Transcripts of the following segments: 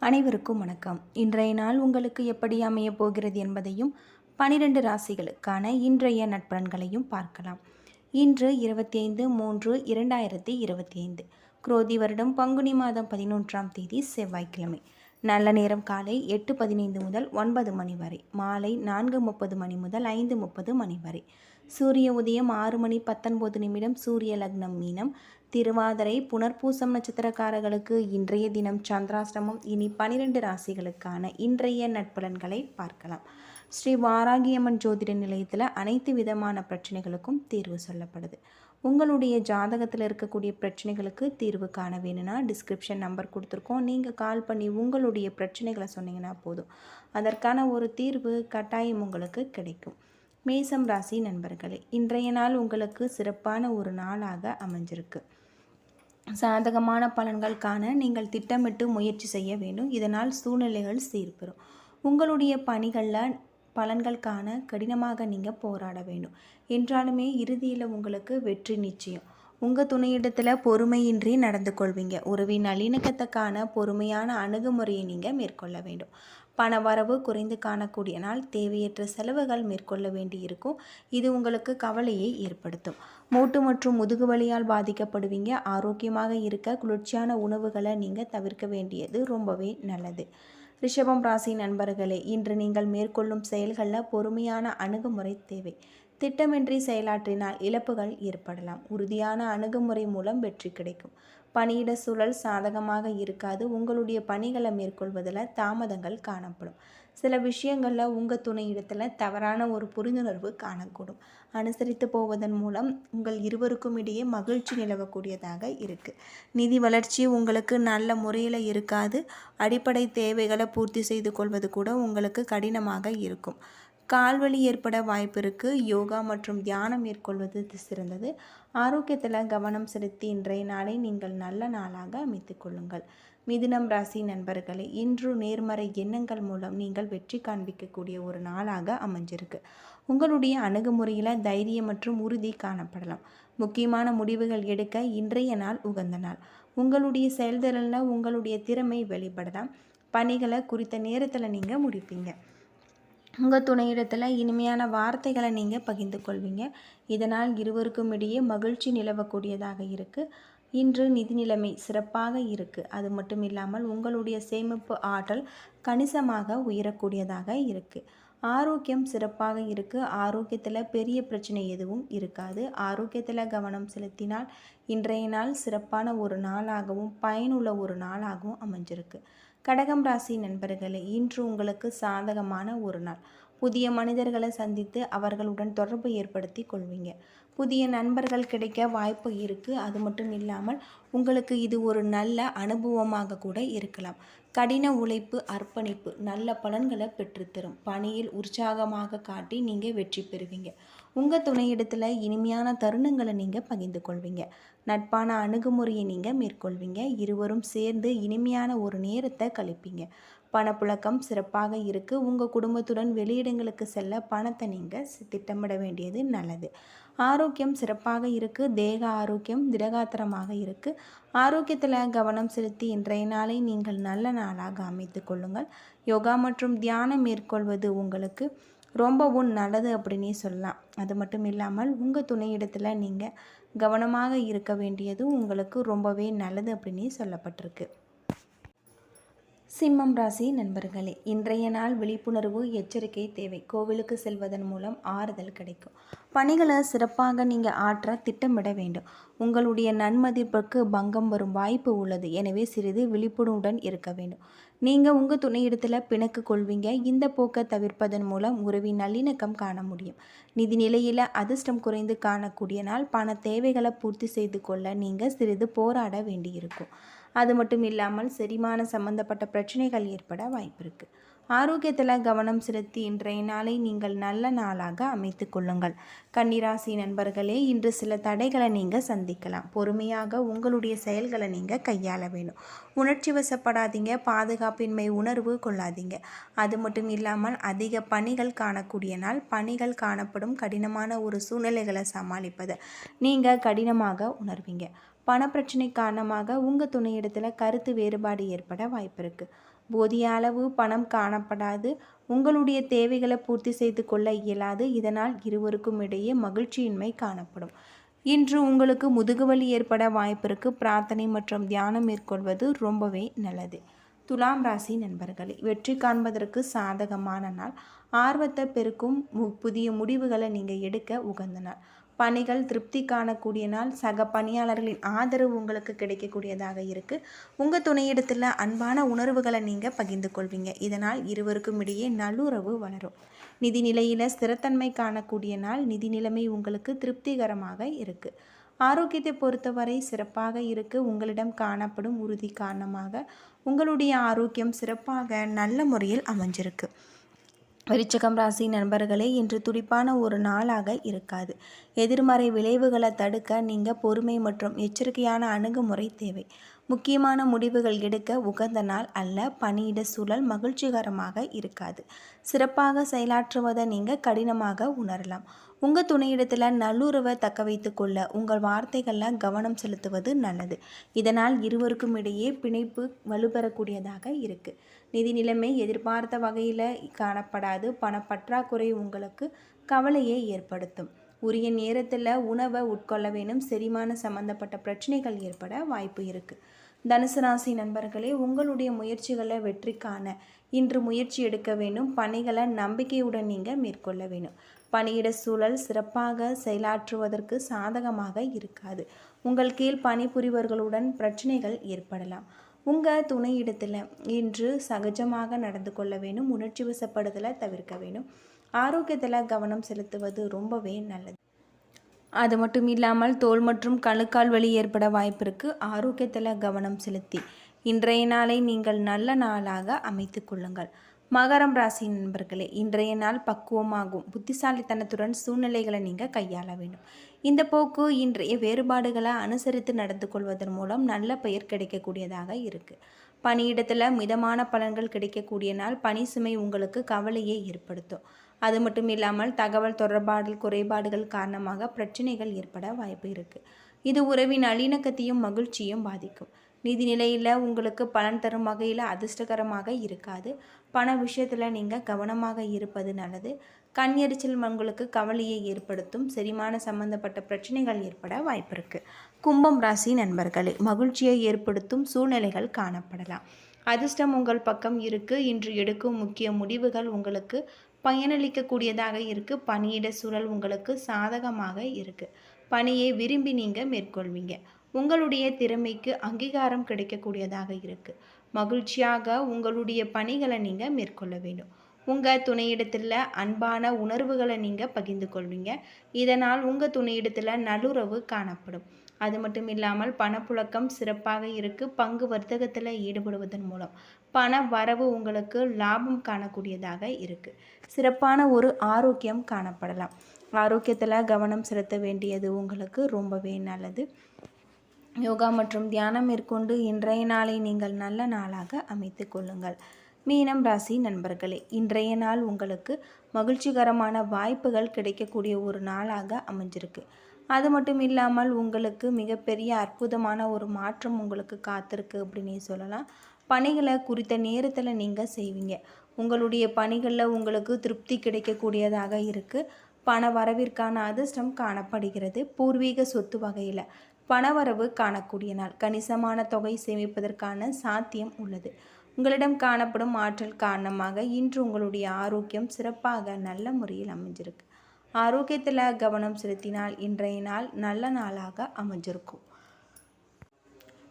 அனைவருக்கும் வணக்கம். இன்றைய நாள் உங்களுக்கு எப்படி அமையப் போகிறது என்பதையும் பனிரெண்டு ராசிகளுக்கான இன்றைய நட்பலன்களையும் பார்க்கலாம். இன்று இருபத்தி ஐந்து மூன்று இரண்டாயிரத்தி இருபத்தி ஐந்து குரோதி வருடம் பங்குனி மாதம் பதினொன்றாம் தேதி செவ்வாய்க்கிழமை. நல்ல நேரம் காலை எட்டு பதினைந்து முதல் ஒன்பது மணி வரை மாலை நான்கு முப்பது மணி முதல் ஐந்து முப்பது மணி வரை. சூரிய உதயம் ஆறு மணி பத்தொன்பது நிமிடம் சூரிய லக்னம் மீனம். திருவாதிரை புனர்பூசம் நட்சத்திரக்காரர்களுக்கு இன்றைய தினம் சந்திராஷ்டமம். இனி பனிரெண்டு ராசிகளுக்கான இன்றைய நட்பலன்களை பார்க்கலாம். ஸ்ரீ வாராகியம்மன் ஜோதிட நிலையத்தில் அனைத்து விதமான பிரச்சனைகளுக்கும் தீர்வு சொல்லப்படுது. உங்களுடைய ஜாதகத்தில் இருக்கக்கூடிய பிரச்சனைகளுக்கு தீர்வு காண வேணும்னா டிஸ்கிரிப்ஷன் நம்பர் கொடுத்துருக்கோம். நீங்கள் கால் பண்ணி உங்களுடைய பிரச்சனைகளை சொன்னீங்கன்னா போதும். அதற்கான ஒரு தீர்வு கட்டாயம் உங்களுக்கு கிடைக்கும். மேசம் ராசி நண்பர்களே இன்றைய நாள் உங்களுக்கு சிறப்பான ஒரு நாளாக அமைஞ்சிருக்கு. சாதகமான பலன்கள் காண நீங்கள் திட்டமிட்டு முயற்சி செய்ய வேண்டும். இதனால் சூழ்நிலைகள் சீர்பெறும். உங்களுடைய பணிகளில் பலன்கள் காண கடினமாக நீங்கள் போராட வேண்டும். என்றாலுமே இறுதியில் உங்களுக்கு வெற்றி நிச்சயம். உங்கள் துணையிடத்தில் பொறுமையின்றி நடந்து கொள்வீங்க. உறவின் நல்லிணக்கத்துக்கான பொறுமையான அணுகுமுறையை நீங்கள் மேற்கொள்ள வேண்டும். பண வரவு குறைந்து காணக்கூடிய நாள் தேவையற்ற செலவுகள் மேற்கொள்ள வேண்டி இருக்கும் இது உங்களுக்கு கவலையை ஏற்படுத்தும். மூட்டு மற்றும் முதுகு வலியால் பாதிக்கப்படுவீங்க. ஆரோக்கியமாக இருக்க குளிர்ச்சியான உணவுகளை நீங்கள் தவிர்க்க வேண்டியது ரொம்பவே நல்லது. ரிஷபம் ராசி நண்பர்களே இன்று நீங்கள் மேற்கொள்ளும் செயல்களில் பொறுமையான அணுகுமுறை தேவை. திட்டமின்றி செயலாற்றினால் இழப்புகள் ஏற்படலாம். உறுதியான அணுகுமுறை மூலம் வெற்றி கிடைக்கும். பணியிட சூழல் சாதகமாக இருக்காது. உங்களுடைய பணிகளை மேற்கொள்வதில் தாமதங்கள் காணப்படும். சில விஷயங்களில் உங்கள் துணையிடத்தில் தவறான ஒரு புரிந்துணர்வு காணக்கூடும். அனுசரித்து போவதன் மூலம் உங்கள் இருவருக்கும் இடையே மகிழ்ச்சி நிலவக்கூடியதாக இருக்குது நிதி வளர்ச்சி உங்களுக்கு நல்ல முறையில் இருக்காது. அடிப்படை தேவைகளை பூர்த்தி செய்து கொள்வது கூட உங்களுக்கு கடினமாக இருக்கும். கால்வலி ஏற்பட வாய்ப்பு இருக்குது யோகா மற்றும் தியானம் மேற்கொள்வது சிறந்தது. ஆரோக்கியத்தில் கவனம் செலுத்தி இன்றைய நாளை நீங்கள் நல்ல நாளாக அமைத்துக் கொள்ளுங்கள். மிதுனம் ராசி நண்பர்களே இன்று நேர்மறை எண்ணங்கள் மூலம் நீங்கள் வெற்றி காண்பிக்கக்கூடிய ஒரு நாளாக அமைஞ்சிருக்கு. உங்களுடைய அணுகுமுறையில் தைரியம் மற்றும் உறுதி காணப்படலாம். முக்கியமான முடிவுகள் எடுக்க இன்றைய நாள் உகந்த நாள். உங்களுடைய செயல்திறனில் உங்களுடைய திறமை வெளிப்படலாம். பணிகளை குறித்த நேரத்தில் நீங்கள் முடிப்பீங்க. உங்கள் துணையிடத்தில் இனிமையான வார்த்தைகளை நீங்கள் பகிர்ந்து கொள்வீங்க. இதனால் இருவருக்கும் இடையே மகிழ்ச்சி நிலவக்கூடியதாக இருக்குது இன்று நிதி நிலைமை சிறப்பாக இருக்குது அது மட்டும் இல்லாமல் உங்களுடைய சேமிப்பு ஆற்றல் கணிசமாக உயரக்கூடியதாக இருக்குது ஆரோக்கியம் சிறப்பாக இருக்குது ஆரோக்கியத்தில் பெரிய பிரச்சனை எதுவும் இருக்காது. ஆரோக்கியத்தில் கவனம் செலுத்தினால் இன்றைய நாள் சிறப்பான ஒரு நாளாகவும் பயனுள்ள ஒரு நாளாகவும் அமைஞ்சிருக்கு. கடகம் ராசி நண்பர்களே இன்று உங்களுக்கு சாதகமான ஒரு நாள். புதிய மனிதர்களை சந்தித்து அவர்களுடன் தொடர்பு ஏற்படுத்தி கொள்வீங்க. புதிய நண்பர்கள் கிடைக்க வாய்ப்பு இருக்குது அது மட்டும் இல்லாமல் உங்களுக்கு இது ஒரு நல்ல அனுபவமாக கூட இருக்கலாம். கடின உழைப்பு அர்ப்பணிப்பு நல்ல பலன்களை பெற்றுத்தரும். பணியில் உற்சாகமாக காட்டி நீங்கள் வெற்றி பெறுவீங்க. உங்கள் துணையிடத்தில் இனிமையான தருணங்களை நீங்கள் பகிர்ந்து கொள்வீங்க. நட்பான அணுகுமுறையை நீங்கள் மேற்கொள்வீங்க. இருவரும் சேர்ந்து இனிமையான ஒரு நேரத்தை கழிப்பீங்க. பணப்புழக்கம் சிறப்பாக இருக்குது உங்கள் குடும்பத்துடன் வெளியிடங்களுக்கு செல்ல பணத்தை நீங்கள் திட்டமிட வேண்டியது நல்லது. ஆரோக்கியம் சிறப்பாக இருக்குது தேக ஆரோக்கியம் திடகாத்திரமாக இருக்குது ஆரோக்கியத்தில் கவனம் செலுத்தி இன்றைய நாளை நீங்கள் நல்ல நாளாக அமைத்து கொள்ளுங்கள். யோகா மற்றும் தியானம் மேற்கொள்வது உங்களுக்கு ரொம்பவும் நல்லது அப்படின்னே சொல்லலாம். அது மட்டும் இல்லாமல் உங்கள் துணையிடத்தில் நீங்கள் கவனமாக இருக்க வேண்டியது உங்களுக்கு ரொம்பவே நல்லது அப்படின்னே சொல்லப்பட்டிருக்கு. சிம்மம் ராசி நண்பர்களே இன்றைய நாள் விழிப்புணர்வு எச்சரிக்கை தேவை. கோவிலுக்கு செல்வதன் மூலம் ஆறுதல் கிடைக்கும். பணிகளை சிறப்பாக நீங்கள் ஆற்ற திட்டமிட வேண்டும். உங்களுடைய நன்மதிப்புக்கு பங்கம் வரும் வாய்ப்பு உள்ளது. எனவே சிறிது விழிப்புணர்வுடன் இருக்க வேண்டும். நீங்கள் உங்கள் துணையிடத்தில் பிணக்கு கொள்வீங்க. இந்த போக்கை தவிர்ப்பதன் மூலம் உறவின் நல்லிணக்கம் காண முடியும். நிதி நிலையில் அதிர்ஷ்டம் குறைந்து காணக்கூடிய நாள் பண தேவைகளை பூர்த்தி செய்து கொள்ள நீங்கள் சிறிது போராட வேண்டியிருக்கும். அது மட்டும் இல்லாமல் செரிமான சம்பந்தப்பட்ட பிரச்சனைகள் ஏற்பட வாய்ப்பு இருக்குது ஆரோக்கியத்தில் கவனம் செலுத்தி இன்றைய நாளை நீங்கள் நல்ல நாளாக அமைத்து கொள்ளுங்கள். கன்னிராசி நண்பர்களே இன்று சில தடைகளை நீங்கள் சந்திக்கலாம். பொறுமையாக உங்களுடைய செயல்களை நீங்கள் கையாள வேணும் உணர்ச்சி வசப்படாதீங்க. பாதுகாப்பின்மை உணர்வு கொள்ளாதீங்க. அது மட்டும் இல்லாமல் அதிக பணிகள் காணக்கூடிய நாள் பணிகள் காணப்படும் கடினமான ஒரு சூழ்நிலைகளை சமாளிப்பது நீங்கள் கடினமாக உணர்வீங்க. பணப்பிரச்சனை காரணமாக உங்கள் துணையிடத்தில் கருத்து வேறுபாடு ஏற்பட வாய்ப்பு இருக்குது போதிய அளவு பணம் காணப்படாது. உங்களுடைய தேவைகளை பூர்த்தி செய்து கொள்ள இயலாது. இதனால் இருவருக்கும் இடையே மகிழ்ச்சியின்மை காணப்படும். இன்று உங்களுக்கு முதுகுவலி ஏற்பட வாய்ப்பிற்கு பிரார்த்தனை மற்றும் தியானம் மேற்கொள்வது ரொம்பவே நல்லது. துலாம் ராசி நண்பர்களே வெற்றி காண்பதற்கு சாதகமான நாள். ஆர்வத்தை பெருக்கும் புதிய முடிவுகளை நீங்கள் எடுக்க உகந்த நாள். பணிகள் திருப்தி காணக்கூடிய நாள் சக பணியாளர்களின் ஆதரவு உங்களுக்கு கிடைக்கக்கூடியதாக இருக்குது உங்கள் துணையிடத்தில் அன்பான உணர்வுகளை நீங்கள் பகிர்ந்து கொள்வீங்க. இதனால் இருவருக்கும் இடையே நல்லுறவு வளரும். நிதி நிலையில் ஸ்திரத்தன்மை காணக்கூடிய நாள் நிதி நிலைமை உங்களுக்கு திருப்திகரமாக இருக்குது ஆரோக்கியத்தை பொறுத்தவரை சிறப்பாக இருக்குது உங்களிடம் காணப்படும் உறுதி காரணமாக உங்களுடைய ஆரோக்கியம் சிறப்பாக நல்ல முறையில் அமைஞ்சிருக்கு. விருச்சகம் ராசி நண்பர்களே இன்று துடிப்பான ஒரு நாளாக இருக்காது. எதிர்மறை விளைவுகளை தடுக்க நீங்கள் பொறுமை மற்றும் எச்சரிக்கையான அணுகுமுறை தேவை. முக்கியமான முடிவுகள் எடுக்க உகந்த நாள் அல்ல பணியிட சூழல் மகிழ்ச்சிகரமாக இருக்காது. சிறப்பாக செயலாற்றுவதை நீங்கள் கடினமாக உணரலாம். உங்கள் துணையிடத்தில் நல்லுறவை தக்க வைத்து கொள்ள உங்கள் வார்த்தைகளில் கவனம் செலுத்துவது நல்லது. இதனால் இருவருக்கும் இடையே பிணைப்பு வலுப்பெறக்கூடியதாக இருக்குது நிதி நிலைமை எதிர்பார்த்த வகையில் காணப்படாது. பணப்பற்றாக்குறை உங்களுக்கு கவலையை ஏற்படுத்தும். உரிய நேரத்தில் உணவை உட்கொள்ள வேணும் செரிமான சம்பந்தப்பட்ட பிரச்சனைகள் ஏற்பட வாய்ப்பு இருக்குது தனுசு ராசி நண்பர்களே உங்களுடைய முயற்சிகளை வெற்றி காண இன்று முயற்சி எடுக்க வேண்டும். பணிகளை நம்பிக்கையுடன் நீங்கள் மேற்கொள்ள வேணும் பணியிட சூழல் சிறப்பாக செயலாற்றுவதற்கு சாதகமாக இருக்காது. உங்கள் கீழ் பணிபுரிவர்களுடன் பிரச்சனைகள் ஏற்படலாம். உங்கள் துணையிடத்தில் இன்று சகஜமாக நடந்து கொள்ள வேணும் உணர்ச்சி வசப்படுதலை தவிர்க்க வேணும் ஆரோக்கியத்தில் கவனம் செலுத்துவது ரொம்பவே நல்லது. அது மட்டும் இல்லாமல் தோல் மற்றும் கணுக்கால் வலி ஏற்பட வாய்ப்பிற்கு ஆரோக்கியத்தில் கவனம் செலுத்தி. இன்றைய நாளை நீங்கள் நல்ல நாளாக அமைத்து கொள்ளுங்கள். மகரம் ராசி நண்பர்களே இன்றைய நாள் பக்குவமாகும். புத்திசாலித்தனத்துடன் சூழ்நிலைகளை நீங்கள் கையாள வேண்டும். இந்த போக்கு இன்றைய வேறுபாடுகளை அனுசரித்து நடந்து கொள்வதன் மூலம் நல்ல பெயர் கிடைக்கக்கூடியதாக இருக்குது பணியிடத்தில் மிதமான பலன்கள் கிடைக்கக்கூடிய நாள் பணி சுமை உங்களுக்கு கவலையை ஏற்படுத்தும். அது மட்டும் இல்லாமல் தகவல் தொடர்பாடல் குறைபாடுகள் காரணமாக பிரச்சனைகள் ஏற்பட வாய்ப்பு இருக்குது இது உறவின் நல்லிணக்கத்தையும் மகிழ்ச்சியும் பாதிக்கும். நிதி நிலையில் உங்களுக்கு பலன் தரும் வகையில் அதிர்ஷ்டகரமாக இருக்காது. பண விஷயத்தில் நீங்கள் கவனமாக இருப்பது நல்லது. கண் எரிச்சல் உங்களுக்கு கவலையை ஏற்படுத்தும். செரிமான சம்பந்தப்பட்ட பிரச்சனைகள் ஏற்பட வாய்ப்பு இருக்குது கும்பம் ராசி நண்பர்களே மகிழ்ச்சியை ஏற்படுத்தும் சூழ்நிலைகள் காணப்படலாம். அதிர்ஷ்டம் உங்கள் பக்கம் இருக்குது இன்று எடுக்கும் முக்கிய முடிவுகள் உங்களுக்கு பயனளிக்கக்கூடியதாக இருக்குது பணியிட சூழல் உங்களுக்கு சாதகமாக இருக்குது பணியை விரும்பி நீங்கள் மேற்கொள்வீங்க. உங்களுடைய திறமைக்கு அங்கீகாரம் கிடைக்கக்கூடியதாக இருக்குது மகிழ்ச்சியாக உங்களுடைய பணிகளை நீங்கள் மேற்கொள்ள வேண்டும். உங்கள் துணையிடத்தில் அன்பான உணர்வுகளை நீங்கள் பகிர்ந்து கொள்வீங்க. இதனால் உங்கள் துணையிடத்தில் நல்லுறவு காணப்படும். அது மட்டும் இல்லாமல் பணப்புழக்கம் சிறப்பாக இருக்குது பங்கு வர்த்தகத்தில் ஈடுபடுவதன் மூலம். பண வரவு உங்களுக்கு லாபம் காணக்கூடியதாக இருக்குது சிறப்பான ஒரு ஆரோக்கியம் காணப்படலாம். ஆரோக்கியத்தில் கவனம் செலுத்த வேண்டியது உங்களுக்கு ரொம்பவே நல்லது. யோகா மற்றும் தியானம் மேற்கொண்டு இன்றைய நாளை நீங்கள் நல்ல நாளாக அமைத்து கொள்ளுங்கள். மீனம் ராசி நண்பர்களே இன்றைய நாள் உங்களுக்கு மகிழ்ச்சிகரமான வாய்ப்புகள் கிடைக்கக்கூடிய ஒரு நாளாக அமைஞ்சிருக்கு. அது மட்டும் இல்லாமல் உங்களுக்கு மிகப்பெரிய அற்புதமான ஒரு மாற்றம் உங்களுக்கு காத்திருக்கு அப்படின்னு சொல்லலாம். பணிகளை குறித்த நேரத்தில் நீங்கள் செய்வீங்க. உங்களுடைய பணிகளில் உங்களுக்கு திருப்தி கிடைக்கக்கூடியதாக இருக்குது பண வரவிற்கான அதிர்ஷ்டம் காணப்படுகிறது. பூர்வீக சொத்து வகையில் பணவரவு காணக்கூடிய நாள். கணிசமான தொகை சேமிப்பதற்கான சாத்தியம் உள்ளது. உங்களிடம் காணப்படும் ஆற்றல் காரணமாக இன்று உங்களுடைய ஆரோக்கியம் சிறப்பாக நல்ல முறையில் அமைஞ்சிருக்கு. ஆரோக்கியத்தில் கவனம் செலுத்தினால் இன்றைய நாள் நல்ல நாளாக அமைஞ்சிருக்கும்.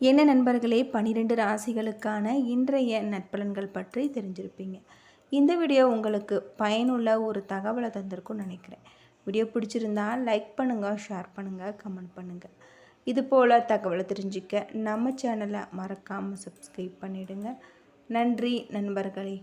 என்ன நண்பர்களே பன்னிரெண்டு ராசிகளுக்கான இன்றைய நட்பலன்கள் பற்றி தெரிஞ்சிருப்பீங்க. இந்த வீடியோ உங்களுக்கு பயனுள்ள ஒரு தகவலை தந்திருக்கும்னு நினைக்கிறேன். வீடியோ பிடிச்சிருந்தா லைக் பண்ணுங்கள் ஷேர் பண்ணுங்கள் கமெண்ட் பண்ணுங்கள் இது போல் தகவலை தெரிஞ்சுக்க நம்ம சேனலை மறக்காமல் சப்ஸ்கிரைப் பண்ணிவிடுங்க நன்றி நண்பர்களே.